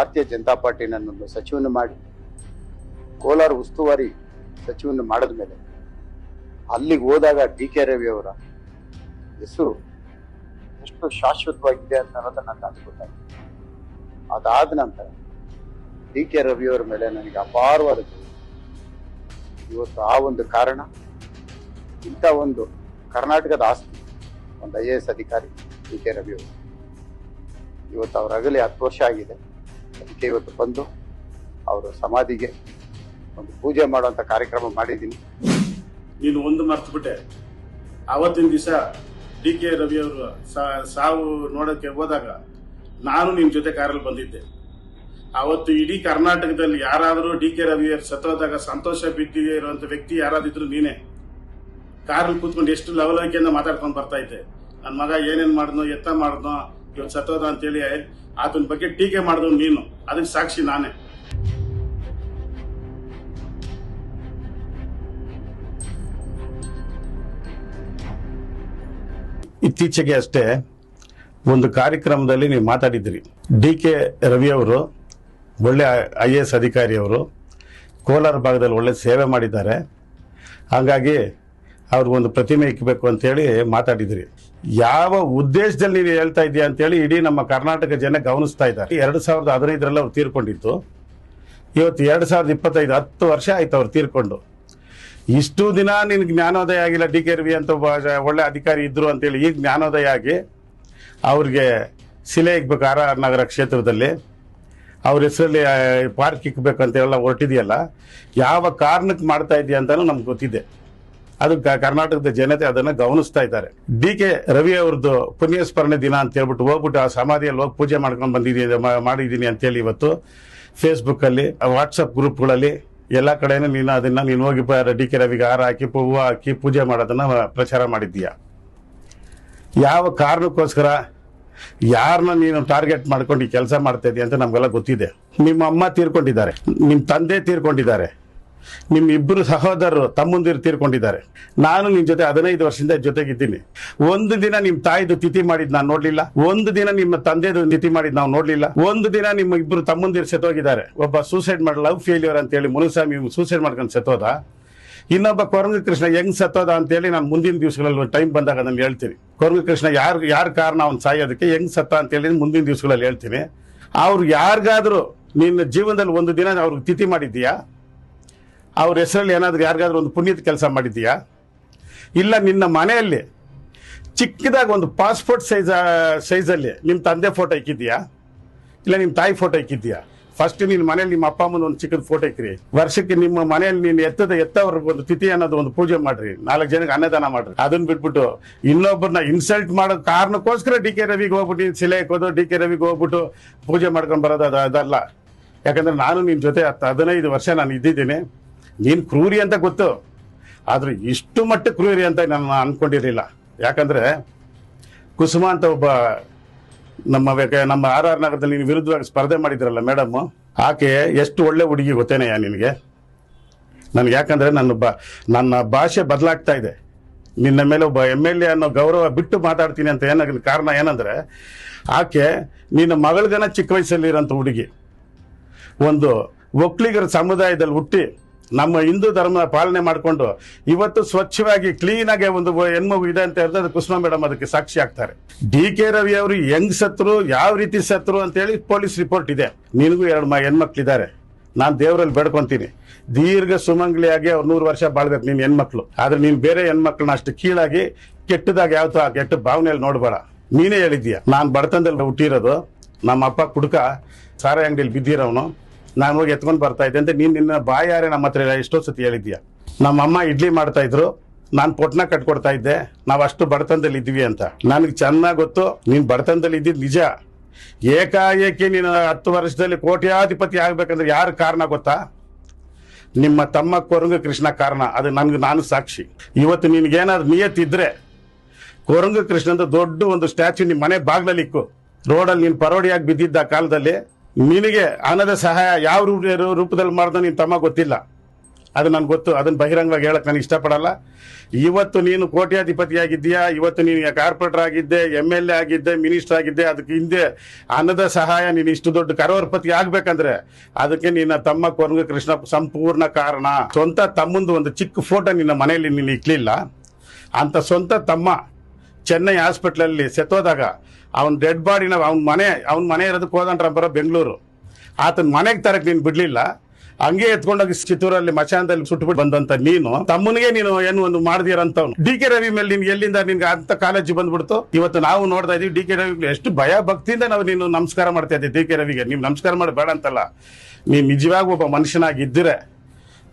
ಭಾರತೀಯ ಜನತಾ ಪಾರ್ಟಿ ನನ್ನನ್ನು ಸಚಿವನ ಮಾಡಿ, ಕೋಲಾರ ಉಸ್ತುವಾರಿ ಸಚಿವನ ಮಾಡಿದ ಮೇಲೆ ಅಲ್ಲಿಗೆ ಹೋದಾಗ ಡಿ ಕೆ ರವಿ ಅವರ ಹೆಸರು ಎಷ್ಟು ಶಾಶ್ವತವಾಗಿದೆ ಅಂತ ಅನ್ನೋದನ್ನ ನನಗೆ ಅನ್ಕೊತಾಯಿದೆ ಅದಾದ ನಂತರ ಡಿ ಕೆ ರವಿಯವರ ಮೇಲೆ ನನಗೆ ಅಪಾರವಾದ. ಇವತ್ತು ಆ ಒಂದು ಕಾರಣ, ಇಂಥ ಒಂದು ಕರ್ನಾಟಕದ ಆಸ್ತಿ, ಒಂದು ಐ ಎ ಎಸ್ ಅಧಿಕಾರಿ ಡಿ ಕೆ ರವಿ ಅವರು. ಇವತ್ತು ಅವ್ರ ಅಗಲಿ ಹತ್ತು ವರ್ಷ ಆಗಿದೆ. ಅದಕ್ಕೆ ಇವತ್ತು ಬಂದು ಅವರ ಸಮಾಧಿಗೆ ಒಂದು ಪೂಜೆ ಮಾಡುವಂತ ಕಾರ್ಯಕ್ರಮ ಮಾಡಿದ್ದೀನಿ. ನೀನು ಒಂದು ಮರ್ತ್ಬಿಟ್ಟೆ ಆವತ್ತಿನ ದಿವಸ ಡಿ ಕೆ ರವಿ ಅವರು ಸಾವು ನೋಡೋಕ್ಕೆ ಹೋದಾಗ ನಾನು ನಿಮ್ಮ ಜೊತೆ ಕಾರಲ್ಲಿ ಬಂದಿದ್ದೆ. ಅವತ್ತು ಇಡೀ ಕರ್ನಾಟಕದಲ್ಲಿ ಯಾರಾದರೂ ಡಿ ಕೆ ರವಿ ಅವರು ಸತ್ತೋದಾಗ ಸಂತೋಷ ಬಿದ್ದಿದೆ ಇರುವಂತ ವ್ಯಕ್ತಿ ಯಾರಾದಿದ್ರು ನೀನೇ. ಕಾರಲ್ಲಿ ಕೂತ್ಕೊಂಡು ಎಷ್ಟು ಲವಲವಿಕೆಯಿಂದ ಮಾತಾಡ್ಕೊಂಡು ಬರ್ತಾ ಇದ್ದೆ. ನನ್ನ ಮಗ ಏನೇನ್ ಮಾಡಿದ್ನೋ, ಎತ್ತ ಮಾಡಿದ್ನೋ ಇವತ್ತು ಸತ್ತೋದ ಅಂತೇಳಿ ಆತನ ಬಗ್ಗೆ ಟೀಕೆ ಮಾಡಿದವ್ ನೀನು. ಅದಕ್ಕೆ ಸಾಕ್ಷಿ ನಾನೇ. ಇತ್ತೀಚೆಗೆ ಅಷ್ಟೇ ಒಂದು ಕಾರ್ಯಕ್ರಮದಲ್ಲಿ ನೀವು ಮಾತಾಡಿದ್ರಿ. ಡಿ ಕೆ ರವಿ ಅವರು, ಒಳ್ಳೆ ಐ ಎ ಎಸ್ ಅಧಿಕಾರಿಯವರು ಕೋಲಾರ ಭಾಗದಲ್ಲಿ ಒಳ್ಳೆ ಸೇವೆ ಮಾಡಿದ್ದಾರೆ. ಹಾಗಾಗಿ ಅವ್ರಿಗೊಂದು ಪ್ರತಿಮೆ ಇಕ್ಕಬೇಕು ಅಂತೇಳಿ ಮಾತಾಡಿದ್ರಿ. ಯಾವ ಉದ್ದೇಶದಲ್ಲಿ ನೀವು ಹೇಳ್ತಾ ಇದೆಯಾ ಅಂತೇಳಿ ಇಡೀ ನಮ್ಮ ಕರ್ನಾಟಕ ಜನ ಗಮನಿಸ್ತಾ ಇದ್ದಾರೆ. ಎರಡು ಸಾವಿರದ ಹದಿನೈದರಲ್ಲಿ ಅವ್ರು ತೀರ್ಕೊಂಡಿತ್ತು ಇವತ್ತು ಎರಡು ಸಾವಿರದ ಇಪ್ಪತ್ತೈದು ಹತ್ತು ವರ್ಷ ಆಯ್ತು ಅವ್ರು ತೀರ್ಕೊಂಡು. ಇಷ್ಟು ದಿನ ನಿನ್ ಜ್ಞಾನೋದಯ ಆಗಿಲ್ಲ ಡಿ ಕೆ ರವಿ ಅಂತ ಒಳ್ಳೆ ಅಧಿಕಾರಿ ಇದ್ರು ಅಂತೇಳಿ ಈಗ ಜ್ಞಾನೋದಯ ಆಗಿ ಅವ್ರಿಗೆ ಶಿಲೆ ಇಕ್ಬೇಕು ಆರ್ ಆರ್ ನಗರ ಕ್ಷೇತ್ರದಲ್ಲಿ. ಅವ್ರ ಹೆಸರಲ್ಲಿ ಪಾರ್ಕ್ ಇಕ್ಬೇಕು ಅಂತ ಹೊರಟಿದೆಯಲ್ಲ. ಯಾವ ಕಾರಣಕ್ಕೆ ಮಾಡ್ತಾ ಇದೆಯಾ ಅಂತಲೂ ನಮ್ಗೆ ಗೊತ್ತಿದೆ. ಅದು ಕರ್ನಾಟಕದ ಜನತೆ ಅದನ್ನ ಗಮನಿಸ್ತಾ ಇದ್ದಾರೆ. ಡಿ ಕೆ ರವಿ ಅವ್ರದ್ದು ಪುಣ್ಯಸ್ಮರಣೆ ದಿನ ಅಂತ ಹೇಳ್ಬಿಟ್ಟು ಹೋಗ್ಬಿಟ್ಟು ಆ ಸಮಾಧಿಯಲ್ಲಿ ಹೋಗಿ ಪೂಜೆ ಮಾಡ್ಕೊಂಡು ಬಂದಿದ್ದೀನಿ ಮಾಡಿದ್ದೀನಿ ಅಂತೇಳಿ ಇವತ್ತು ಫೇಸ್ಬುಕ್ ಅಲ್ಲಿ ವಾಟ್ಸಪ್ ಗ್ರೂಪ್ಗಳಲ್ಲಿ ಎಲ್ಲ ಕಡೆನೂ ನೀನು ಅದನ್ನ ನೀನು ಹೋಗಿ ಡಿ ಕೆ ರವಿಗೆ ಹಾರ ಹಾಕಿ, ಹೂವು ಹಾಕಿ, ಪೂಜೆ ಮಾಡೋದನ್ನ ಪ್ರಚಾರ ಮಾಡಿದ್ದೀಯ. ಯಾವ ಕಾರಣಕ್ಕೋಸ್ಕರ ಯಾರನ್ನ ನೀನು ಟಾರ್ಗೆಟ್ ಮಾಡ್ಕೊಂಡು ಈ ಕೆಲಸ ಮಾಡ್ತಾ ಇದೀಯ ಅಂತ ನಮ್ಗೆಲ್ಲ ಗೊತ್ತಿದೆ. ನಿಮ್ಮ ಅಮ್ಮ ತೀರ್ಕೊಂಡಿದ್ದಾರೆ, ನಿಮ್ಮ ತಂದೆ ತೀರ್ಕೊಂಡಿದ್ದಾರೆ. ನಿಮ್ಮ ಇಬ್ಬರು ಸಹೋದರರು ತಮ್ಮಂದಿರು ತೀರ್ಕೊಂಡಿದ್ದಾರೆ. ನಾನು ನಿಮ್ಮ ಜೊತೆ ಹದಿನೈದು ವರ್ಷದಿಂದ ಜೊತೆಗಿದ್ದೀನಿ. ಒಂದು ದಿನ ನಿಮ್ಮ ತಾಯಿದು ತಿಥಿ ಮಾಡಿದ್ ನಾನು ನೋಡ್ಲಿಲ್ಲ. ಒಂದು ದಿನ ನಿಮ್ಮ ತಂದೆದು ತಿಥಿ ಮಾಡಿದ್ ನಾವು ನೋಡ್ಲಿಲ್ಲ. ಒಂದು ದಿನ ನಿಮ್ಮ ಇಬ್ಬರು ತಮ್ಮಂದಿರು ಸೆತೋಗಿದ್ದಾರೆ. ಒಬ್ಬ ಸೂಸೈಡ್ ಮಾಡಿ ಲವ್ ಫೇಲ್ಯೂರ್ ಅಂತೇಳಿ ಮುನುಸ್ವಾಮಿ ಸೂಸೈಡ್ ಮಾಡ್ಕೊಂಡು ಸೆತೋದ. ಇನ್ನೊಬ್ಬ ಕೊರಂಗ ಕೃಷ್ಣ ಹೆಂಗ್ ಸತ್ತೋದ ಅಂತೇಳಿ ನಾನು ಮುಂದಿನ ದಿವಸಗಳಲ್ಲಿ ಟೈಮ್ ಬಂದಾಗ ನಾನು ಹೇಳ್ತೀನಿ. ಕೊರಂಗ ಕೃಷ್ಣ ಯಾರು, ಯಾರ ಕಾರಣ ಅವ್ನು ಸಾಯೋದಕ್ಕೆ ಹೆಂಗ್ ಸತ್ತ ಅಂತೇಳಿ ಮುಂದಿನ ದಿವಸಗಳಲ್ಲಿ ಹೇಳ್ತೀನಿ. ಅವ್ರು ಯಾರಿಗಾದ್ರೂ ನಿನ್ನ ಜೀವನದಲ್ಲಿ ಒಂದು ದಿನ ಅವ್ರಿಗೆ ತಿಥಿ ಮಾಡಿದ್ದೀಯಾ? ಅವ್ರ ಹೆಸರಲ್ಲಿ ಏನಾದರೂ ಯಾರಿಗಾದ್ರೂ ಒಂದು ಪುಣ್ಯದ ಕೆಲಸ ಮಾಡಿದ್ದೀಯಾ? ಇಲ್ಲ, ನಿನ್ನ ಮನೆಯಲ್ಲಿ ಚಿಕ್ಕದಾಗಿ ಒಂದು ಪಾಸ್ಪೋರ್ಟ್ ಸೈಜ್, ಸೈಜಲ್ಲಿ ನಿಮ್ಮ ತಂದೆ ಫೋಟೋ ಇಕ್ಕಿದ್ಯಾ ಇಲ್ಲ ನಿಮ್ಮ ತಾಯಿ ಫೋಟೋ ಇಕ್ಕಿದ್ಯಾ ಫಸ್ಟ್ ನಿನ್ನ ಮನೇಲಿ ನಿಮ್ಮ ಅಪ್ಪ, ಅಮ್ಮನ ಒಂದು ಚಿಕ್ಕದ ಫೋಟೋ ಇಕ್ಕಿರಿ ವರ್ಷಕ್ಕೆ ನಿಮ್ಮ ಮನೆಯಲ್ಲಿ ನೀನು ಎತ್ತದ, ಎತ್ತವ್ರಿಗೆ ಒಂದು ತಿಥಿ ಅನ್ನೋದು ಒಂದು ಪೂಜೆ ಮಾಡ್ರಿ. ನಾಲ್ಕು ಜನಕ್ಕೆ ಅನ್ನದಾನ ಮಾಡ್ರಿ. ಅದನ್ನ ಬಿಟ್ಬಿಟ್ಟು ಇನ್ನೊಬ್ಬರನ್ನ ಇನ್ಸಲ್ಟ್ ಮಾಡೋ ಕಾರಣಕ್ಕೋಸ್ಕರ ಡಿ ಕೆ ರವಿಗೆ ಹೋಗ್ಬಿಟ್ಟು ಶಿಲೆ ಹಾಕೋದು, ಡಿ ಕೆ ರವಿಗೆ ಹೋಗ್ಬಿಟ್ಟು ಪೂಜೆ ಮಾಡ್ಕೊಂಡು ಬರೋದು ಅದು ಅದಲ್ಲ. ಯಾಕಂದ್ರೆ ನಾನು ನಿನ್ನ ಜೊತೆ ಹತ್ತು ಹದಿನೈದು ವರ್ಷ ನಾನು ಇದ್ದಿದ್ದೀನಿ. ನೀನು ಕ್ರೂರಿ ಅಂತ ಗೊತ್ತು. ಆದ್ರೆ ಇಷ್ಟು ಮಟ್ಟ ಕ್ರೂರಿ ಅಂತ ನಾನು ಅನ್ಕೊಂಡಿರಲಿಲ್ಲ. ಯಾಕಂದ್ರೆ ಕುಸುಮ ಅಂತ ಒಬ್ಬ ನಮ್ಮ ನಮ್ಮ ಆರ್ ಆರ್ ನಗರದಲ್ಲಿ ನೀನು ವಿರುದ್ಧವಾಗಿ ಸ್ಪರ್ಧೆ ಮಾಡಿದ್ರಲ್ಲ ಮೇಡಮ್ ಆಕೆ ಎಷ್ಟು ಒಳ್ಳೆ ಹುಡುಗಿ ಗೊತ್ತೇನೆಯಾ ನಿನಗೆ? ನನ್ಗೆ ಯಾಕಂದ್ರೆ ನನ್ನ ಬ ನನ್ನ ಭಾಷೆ ಬದಲಾಗ್ತಾ ಇದೆ. ನಿನ್ನ ಮೇಲೆ ಒಬ್ಬ ಎಂ ಎಲ್ ಎ ಅನ್ನೋ ಗೌರವ ಬಿಟ್ಟು ಮಾತಾಡ್ತೀನಿ ಅಂತ ಏನಾಗ ಕಾರಣ ಏನಂದ್ರೆ, ಆಕೆ ನಿನ್ನ ಮಗಳಿಗನ ಚಿಕ್ಕ ವಯಸ್ಸಲ್ಲಿರೋಂಥ ಹುಡುಗಿ. ಒಂದು ಒಕ್ಕಲಿಗರ ಸಮುದಾಯದಲ್ಲಿ ಹುಟ್ಟಿ ನಮ್ಮ ಹಿಂದೂ ಧರ್ಮ ಪಾಲನೆ ಮಾಡಿಕೊಂಡು ಇವತ್ತು ಸ್ವಚ್ಛವಾಗಿ ಕ್ಲೀನಾಗಿ ಒಂದು ಹೆಣ್ಮಗು ಇದೆ ಅಂತ ಹೇಳಿದ್ರೆ ಅದು ಕುಸುಮ ಮೇಡಮ್ ಅದಕ್ಕೆ ಸಾಕ್ಷಿ ಆಗ್ತಾರೆ. ಡಿ ಕೆ ರವಿ ಅವರು ಹೆಂಗ್ ಸತ್ರು, ಯಾವ ರೀತಿ ಸತ್ರು ಅಂತೇಳಿ ಪೊಲೀಸ್ ರಿಪೋರ್ಟ್ ಇದೆ. ನಿನಗೂ ಎರಡು ಮ ಹೆಣ್ಮಕ್ಳಿದ್ದಾರೆ. ನಾನು ದೇವರಲ್ಲಿ ಬೇಡ್ಕೊಂತೀನಿ. ದೀರ್ಘ ಸುಮಂಗ್ಲಿಯಾಗಿ ಅವ್ರು ನೂರು ವರ್ಷ ಬಾಳ್ಬೇಕು ನೀನು ಹೆಣ್ಮಕ್ಳು. ಆದ್ರೆ ನೀನ್ ಬೇರೆ ಹೆಣ್ಮಕ್ಳನ್ನ ಅಷ್ಟು ಕೀಳಾಗಿ ಕೆಟ್ಟದಾಗ ಯಾವತ್ತೂ ಆ ಕೆಟ್ಟ ಭಾವನೆಯಲ್ಲಿ ನೋಡ್ಬೇಡ. ನೀನೇ ಹೇಳಿದ್ದೀಯ. ನಾನು ಬಡತನದಲ್ಲಿ ಹುಟ್ಟಿರೋದು. ನಮ್ಮ ಅಪ್ಪ ಕುಡ್ಕ ಸಾರ ಅಂಗಡಿಯಲ್ಲಿ ಬಿದ್ದಿರೋನು ನಾನು ಹೋಗಿ ಎತ್ಕೊಂಡು ಬರ್ತಾ ಇದ್ದೆ ಅಂತ ನೀನು ನಿನ್ನ ಬಾಯಾರೆ ನಮ್ಮ ಹತ್ರ ಎಷ್ಟೋ ಸತಿ ಹೇಳಿದ್ಯಾ? ನಮ್ಮಮ್ಮ ಇಡ್ಲಿ ಮಾಡ್ತಾ ಇದ್ರು, ನಾನು ಪೊಟ್ನ ಕಟ್ಕೊಡ್ತಾ ಇದ್ದೆ, ನಾವು ಅಷ್ಟು ಬಡತನದಲ್ಲಿ ಇದ್ವಿ ಅಂತ. ನನಗೆ ಚೆನ್ನಾಗಿ ಗೊತ್ತು, ನೀನ್ ಬಡತನದಲ್ಲಿ ಇದ್ದಿದ್ದು ನಿಜ. ಏಕಾಏಕಿ ನೀನು ಹತ್ತು ವರ್ಷದಲ್ಲಿ ಕೋಟ್ಯಾಧಿಪತಿ ಆಗ್ಬೇಕಂದ್ರೆ ಯಾರು ಕಾರಣ ಗೊತ್ತಾ? ನಿಮ್ಮ ತಮ್ಮ ಕೊರಂಗ ಕೃಷ್ಣ ಕಾರಣ, ಅದು ನನ್ಗೆ ನಾನು ಸಾಕ್ಷಿ. ಇವತ್ತು ನಿನ್ಗೇನಾದ್ರು ನಿಯತ್ತಿದ್ರೆ ಕೊರಂಗ ಕೃಷ್ಣಂದು ದೊಡ್ಡ ಒಂದು ಸ್ಟ್ಯಾಚ್ಯೂ ನಿಮ್ಮ ಮನೆ ಬಾಗ್ಲಲ್ಲಿ ಇಕ್ಕು. ರೋಡಲ್ಲಿ ನೀನು ಪರೋಡಿಯಾಗಿ ಬಿದ್ದಿದ್ದ ಕಾಲದಲ್ಲಿ ನಿನಗೆ ಹಣದ ಸಹಾಯ ಯಾವ ರೂಪ ರೂಪದಲ್ಲಿ ಮಾಡ್ದೆ ನೀನು ತಮ್ಮ ಗೊತ್ತಿಲ್ಲ. ಅದು ನನ್ಗೆ ಗೊತ್ತು. ಅದನ್ನ ಬಹಿರಂಗವಾಗಿ ಹೇಳಕ್ ನಾನು ಇಷ್ಟಪಡಲ್ಲ. ಇವತ್ತು ನೀನು ಕೋಟ್ಯಾಧಿಪತಿಯಾಗಿದ್ದೀಯಾ? ಇವತ್ತು ನೀನು ಕಾರ್ಪೊರೇಟರ್ ಆಗಿದ್ದೆ ಎಂ ಎಲ್ ಎ ಆಗಿದ್ದೆ, ಮಿನಿಸ್ಟರ್ ಆಗಿದ್ದೆ. ಅದಕ್ಕೆ ಹಿಂದೆ ಅನ್ನದ ಸಹಾಯ ನೀನು ಇಷ್ಟು ದೊಡ್ಡ ಕರೋರ್ಪತಿ ಆಗ್ಬೇಕಂದ್ರೆ ಅದಕ್ಕೆ ನಿನ್ನ ತಮ್ಮ ಕೊರಂಗ ಕೃಷ್ಣ ಸಂಪೂರ್ಣ ಕಾರಣ. ಸ್ವಂತ ತಮ್ಮಂದು ಒಂದು ಚಿಕ್ಕ ಫೋಟೋ ನಿನ್ನ ಮನೆಯಲ್ಲಿ ನೀನು ಇಕ್ಲಿಲ್ಲ. ಅಂತ ಸ್ವಂತ ತಮ್ಮ ಚೆನ್ನೈ ಹಾಸ್ಪಿಟ್ಲಲ್ಲಿ ಸೆತ್ತೋದಾಗ ಅವನ ಡೆಡ್ ಬಾಡಿನ ಅವ್ನ ಮನೆ ಅವ್ನ ಮನೆ ಇರೋದಕ್ಕೆ ಹೋದಂಟ್ರ ಬರೋ ಬೆಂಗಳೂರು. ಆತನ ಮನೆಗೆ ತರಕ್ಕೆ ನೀನು ಬಿಡ್ಲಿಲ್ಲ. ಹಂಗೆ ಎತ್ಕೊಂಡೋಗಿ ಚಿತ್ತೂರಲ್ಲಿ ಮಶಾನದಲ್ಲಿ ಸುಟ್ಬಿಟ್ಟು ಬಂದಂತ ನೀನು. ತಮ್ಮನಿಗೆ ನೀನು ಏನು ಒಂದು ಮಾಡ್ದಿರಂತವ್ನು ಡಿ ಕೆ ರವಿ ಮೇಲೆ ನಿನ್ಗೆ ಎಲ್ಲಿಂದ ನಿನ್ಗೆ ಅಂತ ಕಾಲೇಜಿಗೆ ಬಂದ್ಬಿಡ್ತು. ಇವತ್ತು ನಾವು ನೋಡ್ತಾ ಇದೀವಿ ಡಿ ಕೆ ರವಿ ಎಷ್ಟು ಭಯ ಭಕ್ತಿಯಿಂದ ನಾವು ನೀನು ನಮಸ್ಕಾರ ಮಾಡ್ತಾ ಇದ್ದೀವಿ ಡಿ ಕೆ ರವಿಗೆ. ನೀವು ನಮಸ್ಕಾರ ಮಾಡಬೇಡ ಅಂತಲ್ಲ. ನೀನು ನಿಜವಾಗಿ ಒಬ್ಬ ಮನುಷ್ಯನಾಗಿದ್ದರೆ.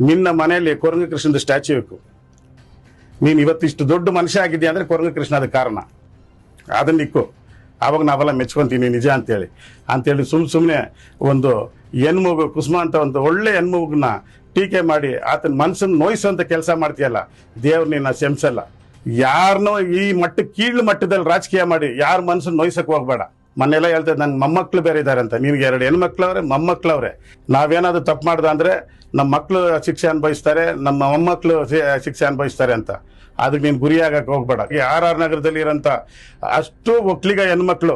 ನಿನ್ನ ಮನೆಯಲ್ಲಿ ಕೊರಂಗ ಕೃಷ್ಣದ ಸ್ಟ್ಯಾಚ್ಯೂ ಬೇಕು. ನೀನು ಇವತ್ತಿಷ್ಟು ದೊಡ್ಡ ಮನುಷ್ಯ ಆಗಿದ್ಯಾ ಅಂದ್ರೆ ಕೊರಗ ಕೃಷ್ಣ ಅದಕ್ಕೆ ಕಾರಣ. ಅದನ್ನ ಇಕ್ಕು. ಆವಾಗ ನಾವೆಲ್ಲ ಮೆಚ್ಕೊಂತೀನಿ ನಿಜ ಅಂತೇಳಿ. ಅಂತೇಳಿ ಸುಮ್ ಸುಮ್ಮನೆ ಒಂದು ಹೆಣ್ಮಗು ಕುಸುಮ ಅಂತ ಒಂದು ಒಳ್ಳೆ ಹೆಣ್ಮಗುನ ಟೀಕೆ ಮಾಡಿ ಆತನ ಮನಸ್ಸನ್ನು ನೋಯಿಸುವಂತ ಕೆಲಸ ಮಾಡ್ತೀಯಲ್ಲ, ದೇವ್ರು ನಿನ್ನ ಶಂಸಲ್ಲ ಯಾರನ್ನೋ ಈ ಮಟ್ಟ, ಕೀಳು ಮಟ್ಟದಲ್ಲಿ ರಾಜಕೀಯ ಮಾಡಿ ಯಾರ ಮನಸ್ಸನ್ನು ನೋಯಿಸಕ್ಕೆ ಹೋಗ್ಬೇಡ. ಮೊನ್ನೆಲ್ಲ ಹೇಳ್ತಾರೆ ನನ್ನ ಮೊಮ್ಮಕ್ಳು ಬೇರೆ ಇದ್ದಾರೆ ಅಂತ. ನಿನ್ಗೆ ಎರಡು ಹೆಣ್ಮಕ್ಳವ್ರೆ, ಮೊಮ್ಮಕ್ಳವ್ರೆ. ನಾವೇನಾದ್ರು ತಪ್ಪು ಮಾಡ್ದ ಅಂದ್ರೆ ನಮ್ಮ ಮಕ್ಕಳು ಶಿಕ್ಷೆ ಅನುಭವಿಸ್ತಾರೆ, ನಮ್ಮ ಮೊಮ್ಮಕ್ಕಳು ಶಿಕ್ಷೆ ಅನುಭವಿಸ್ತಾರೆ ಅಂತ. ಅದಕ್ಕೆ ನೀನು ಗುರಿಯಾಗಕ್ಕೆ ಹೋಗ್ಬೇಡ. ಈ ಆರ್ ಆರ್ ನಗರದಲ್ಲಿ ಇರೋಂಥ ಅಷ್ಟು ಒಕ್ಲಿಗ ಹೆಣ್ಮಕ್ಳು,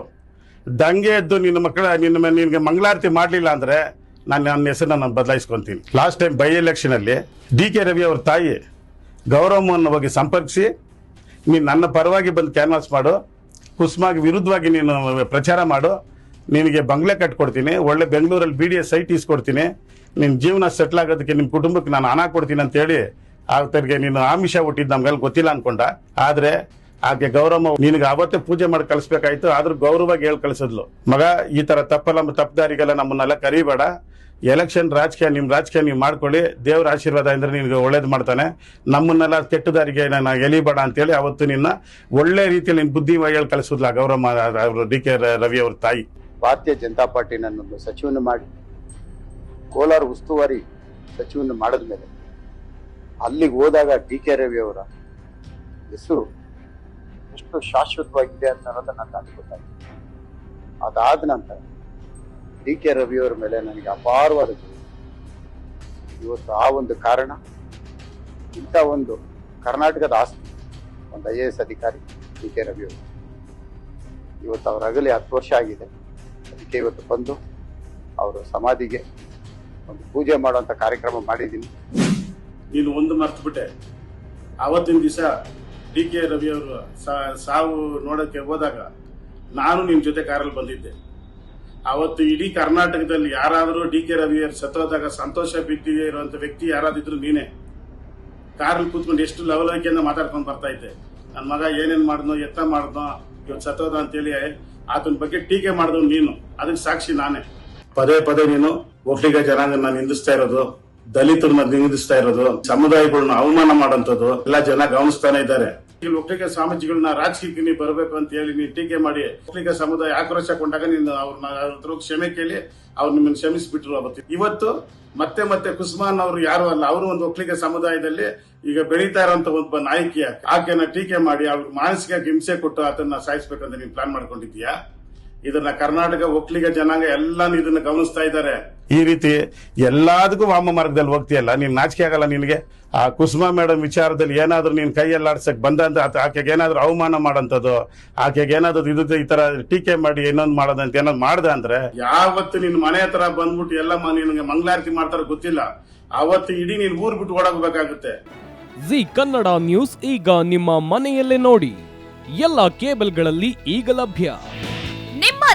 ದಂಗೆ ಎದ್ದು ನಿನ್ನ ಮಕ್ಕಳ, ನಿನ್ನ ನಿನಗೆ ಮಂಗಳಾರತಿ ಮಾಡಲಿಲ್ಲ ಅಂದ್ರೆ ನಾನು ನನ್ನ ಹೆಸರನ್ನ ನಾನು ಬದಲಾಯಿಸ್ಕೊಂತೀನಿ. ಲಾಸ್ಟ್ ಟೈಮ್ ಬೈ ಎಲೆಕ್ಷನಲ್ಲಿ ಡಿ ಕೆ ರವಿ ಅವ್ರ ತಾಯಿ ಗೌರವವನ್ನು ಹೋಗಿ ಸಂಪರ್ಕಿಸಿ, ನೀನು ನನ್ನ ಪರವಾಗಿ ಬಂದು ಕ್ಯಾನ್ವಾಸ್ ಮಾಡು ಕುಸ್ಮಾಗೆ ವಿರುದ್ಧವಾಗಿ ನೀನು ಪ್ರಚಾರ ಮಾಡು. ನಿನಗೆ ಬಂಗ್ಲೆ ಕಟ್ಕೊಡ್ತೀನಿ. ಒಳ್ಳೆ ಬೆಂಗಳೂರಲ್ಲಿ ಬಿ ಡಿ ಎಸ್ ಸೈಟ್ ಇಸ್ಕೊಡ್ತೀನಿ ನಿನ್ನ ಜೀವನ ಸೆಟ್ಲ್ ಆಗೋದಕ್ಕೆ ನಿಮ್ಮ ಕುಟುಂಬಕ್ಕೆ ನಾನು ಹಣ ಕೊಡ್ತೀನಿ ಅಂತೇಳಿ ಆತನಿಗೆ ನೀನು ಆಮಿಷ ಹುಟ್ಟಿದ್ದು ನಮ್ಗೆಲ್ಲ ಗೊತ್ತಿಲ್ಲ ಅನ್ಕೊಂಡ. ಆದರೆ ಆಕೆ ಗೌರವ ನಿನಗೆ ಅವತ್ತೇ ಪೂಜೆ ಮಾಡಿ ಕಳಿಸ್ಬೇಕಾಯ್ತು. ಆದ್ರೂ ಗೌರವವಾಗಿ ಹೇಳಿ ಕಳಿಸಿದ್ಲು. ಮಗ, ಈ ತರ ತಪ್ಪಲ್ಲ ತಪ್ಪದಾರಿಗೆಲ್ಲ ನಮ್ಮನ್ನೆಲ್ಲ ಕರಿಬೇಡ. ಎಲೆಕ್ಷನ್ ರಾಜಕೀಯ ನಿಮ್ಮ ರಾಜಕೀಯ ನೀವು ಮಾಡ್ಕೊಳ್ಳಿ. ದೇವ್ರ ಆಶೀರ್ವಾದ ಅಂದ್ರೆ ನಿಮ್ಗೆ ಒಳ್ಳೇದು ಮಾಡ್ತಾನೆ. ನಮ್ಮನ್ನೆಲ್ಲ ಕೆಟ್ಟ ದಾರಿಗೆ ನಾನು ಎಲಿಬೇಡ ಅಂತೇಳಿ ಅವತ್ತು ನಿನ್ನ ಒಳ್ಳೆ ರೀತಿಯಲ್ಲಿ ನಿನ್ ಬುದ್ಧಿ ಹೇಳಿ ಕಳಿಸಿದ್ಲ ಗೌರವ ಅವರು ಡಿ ಕೆ ರವಿ ಅವ್ರ ತಾಯಿ. ಭಾರತೀಯ ಜನತಾ ಪಾರ್ಟಿ ನನ್ನೊಂದು ಸಚಿವನ ಮಾಡಿ, ಕೋಲಾರ ಉಸ್ತುವಾರಿ ಸಚಿವನ ಮಾಡಿದ ಮೇಲೆ ಅಲ್ಲಿಗೆ ಹೋದಾಗ ಡಿ ಕೆ ರವಿ ಅವರ ಹೆಸರು ಎಷ್ಟು ಶಾಶ್ವತವಾಗಿದೆ ಅಂತ ಅನ್ನೋದನ್ನ ನನಗೆ ಇದ್ದೀನಿ ಅದಾದ ನಂತರ ಡಿ ಕೆ ರವಿಯವರ ಮೇಲೆ ನನಗೆ ಅಪಾರವಾದ. ಇವತ್ತು ಆ ಒಂದು ಕಾರಣ, ಇಂಥ ಒಂದು ಕರ್ನಾಟಕದ ಆಸ್ತಿ, ಒಂದು ಐ ಎ ಎಸ್ ಅಧಿಕಾರಿ ಡಿ ಕೆ ರವಿ ಅವರು. ಇವತ್ತು ಅವರ ಅಗಲಿ ಹತ್ತು ವರ್ಷ ಆಗಿದೆ. ಅದಕ್ಕೆ ಇವತ್ತು ಬಂದು ಅವರು ಸಮಾಧಿಗೆ ಒಂದು ಪೂಜೆ ಮಾಡುವಂಥ ಕಾರ್ಯಕ್ರಮ ಮಾಡಿದ್ದೀನಿ. ನೀನು ಒಂದು ಮರ್ತು ಬಿಟ್ಟೆ ಆವತ್ತಿನ ದಿವಸ ಡಿ ಕೆ ರವಿಯವರು ಸಾವು ನೋಡೋಕ್ಕೆ ಹೋದಾಗ ನಾನು ನಿಮ್ಮ ಜೊತೆ ಕಾರಲ್ಲಿ ಬಂದಿದ್ದೆ. ಅವತ್ತು ಇಡೀ ಕರ್ನಾಟಕದಲ್ಲಿ ಯಾರಾದರೂ ಡಿ ಕೆ ರವಿ ಸತ್ತೋದಾಗ ಸಂತೋಷ ಬಿದ್ದಿದೆ ಇರುವಂತ ವ್ಯಕ್ತಿ ಯಾರಾದಿದ್ರು ನೀನೆ. ಕಾರಲ್ಲಿ ಕೂತ್ಕೊಂಡು ಎಷ್ಟು ಲವಲವಿಕೆಯಿಂದ ಮಾತಾಡ್ಕೊಂಡು ಬರ್ತಾ ಇದ್ದೆ. ನನ್ನ ಮಗ ಏನೇನ್ ಮಾಡಿದ್ನೋ, ಎತ್ತ ಮಾಡಿದ್ನೋ, ಇವತ್ತು ಸತ್ತೋದ ಅಂತೇಳಿ ಆತನ ಬಗ್ಗೆ ಟೀಕೆ ಮಾಡಿದವ್ ನೀನು. ಅದಕ್ಕೆ ಸಾಕ್ಷಿ ನಾನೇ. ಪದೇ ಪದೇ ನೀನು ಒಕ್ಕಲಿಗ ನಾನು ನಿಂದಿಸ್ತಾ ಇರೋದು, ದಲಿತರನ್ನ ನಿಂದಿಸ್ತಾ ಇರೋದು, ಸಮುದಾಯಗಳನ್ನ ಅವಮಾನ ಮಾಡೋಂಥದ್ದು ಎಲ್ಲ ಜನ ಗಮನಿಸ್ತಾನೆ ಇದ್ದಾರೆ. ಇಲ್ಲಿ ಒಕ್ಕಲಿಗ ಸ್ವಾಮೀಜಿಗಳನ್ನ ರಾಜಕೀಯಕ್ಕೆ ನೀವು ಬರಬೇಕು ಅಂತ ಹೇಳಿ ನೀವು ಟೀಕೆ ಮಾಡಿ ಒಕ್ಕಲಿಗ ಸಮುದಾಯ ಆಕ್ರೋಶ ಕೊಂಡಾಗ ನೀನು ಅವ್ರನ್ನ ಕ್ಷಮೆ ಕೇಳಿ ಅವ್ರು ನಿಮ್ಮನ್ನು ಕ್ಷಮಿಸಿಬಿಟ್ರು ಅವತ್ತು ಇವತ್ತು ಮತ್ತೆ ಮತ್ತೆ ಕುಸ್ಮಾನ್ ಅವರು ಯಾರು ಅಲ್ಲ, ಅವರು ಒಂದು ಒಕ್ಕಲಿಗ ಸಮುದಾಯದಲ್ಲಿ ಈಗ ಬೆಳೀತಾ ಇರೋಂತ ಒಬ್ಬ ನಾಯಕಿಯ ಆಕೆ. ಆಕೆನ ಟೀಕೆ ಮಾಡಿ ಅವ್ರಿಗೆ ಮಾನಸಿಕ ಹಿಂಸೆ ಕೊಟ್ಟು ಅದನ್ನ ಸಾಯಿಸ್ಬೇಕಂತ ನೀವು ಪ್ಲಾನ್ ಮಾಡ್ಕೊಂಡಿದ್ಯಾ ಇದನ್ನ ಕರ್ನಾಟಕ ಒಕ್ಕಲಿಗ ಜನಾಂಗ ಎಲ್ಲಾನು ಇದನ್ನ ಗಮನಿಸ್ತಾ ಇದ್ದಾರೆ. ಈ ರೀತಿ ಎಲ್ಲದಕ್ಕೂ ವಾಮ ಮಾರ್ಗದಲ್ಲಿ ಹೋಗ್ತಿಯಲ್ಲ ನೀನ್ ನಾಚಿಕೆ ಆಗಲ್ಲ ನಿನಗೆ. ಆ ಕುಸುಮಾ ಮೇಡಮ್ ವಿಚಾರದಲ್ಲಿ ಏನಾದ್ರೂ ನೀನ್ ಕೈಯಲ್ಲಾಡ್ಸಕ್ ಬಂದ ಅಂತ ಆಕೆಗೆ ಏನಾದ್ರೂ ಅವಮಾನ ಮಾಡಂತದ್ದು ಆಕೆಗೆ ಏನಾದ್ರೂ ಇದು ಈ ತರ ಟೀಕೆ ಮಾಡಿ ಇನ್ನೊಂದು ಮಾಡೋದಂತ ಏನಾದ್ರು ಮಾಡ್ದ ಅಂದ್ರೆ? ಯಾವತ್ತು ನಿನ್ ಮನೆ ಹತ್ರ ಬಂದ್ಬಿಟ್ಟು ಎಲ್ಲ ನಿನ್ಗೆ ಮಂಗಳಾರತಿ ಮಾಡ್ತಾರೋ ಗೊತ್ತಿಲ್ಲ. ಅವತ್ತು ಇಡೀ ನೀನ್ ಊರ್ ಬಿಟ್ಟು ಓಡಾಗಬೇಕಾಗುತ್ತೆ. ಜಿ ಕನ್ನಡ ನ್ಯೂಸ್ ಈಗ ನಿಮ್ಮ ಮನೆಯಲ್ಲೇ ನೋಡಿ. ಎಲ್ಲ ಕೇಬಲ್ಗಳಲ್ಲಿ ಈಗ ಲಭ್ಯ.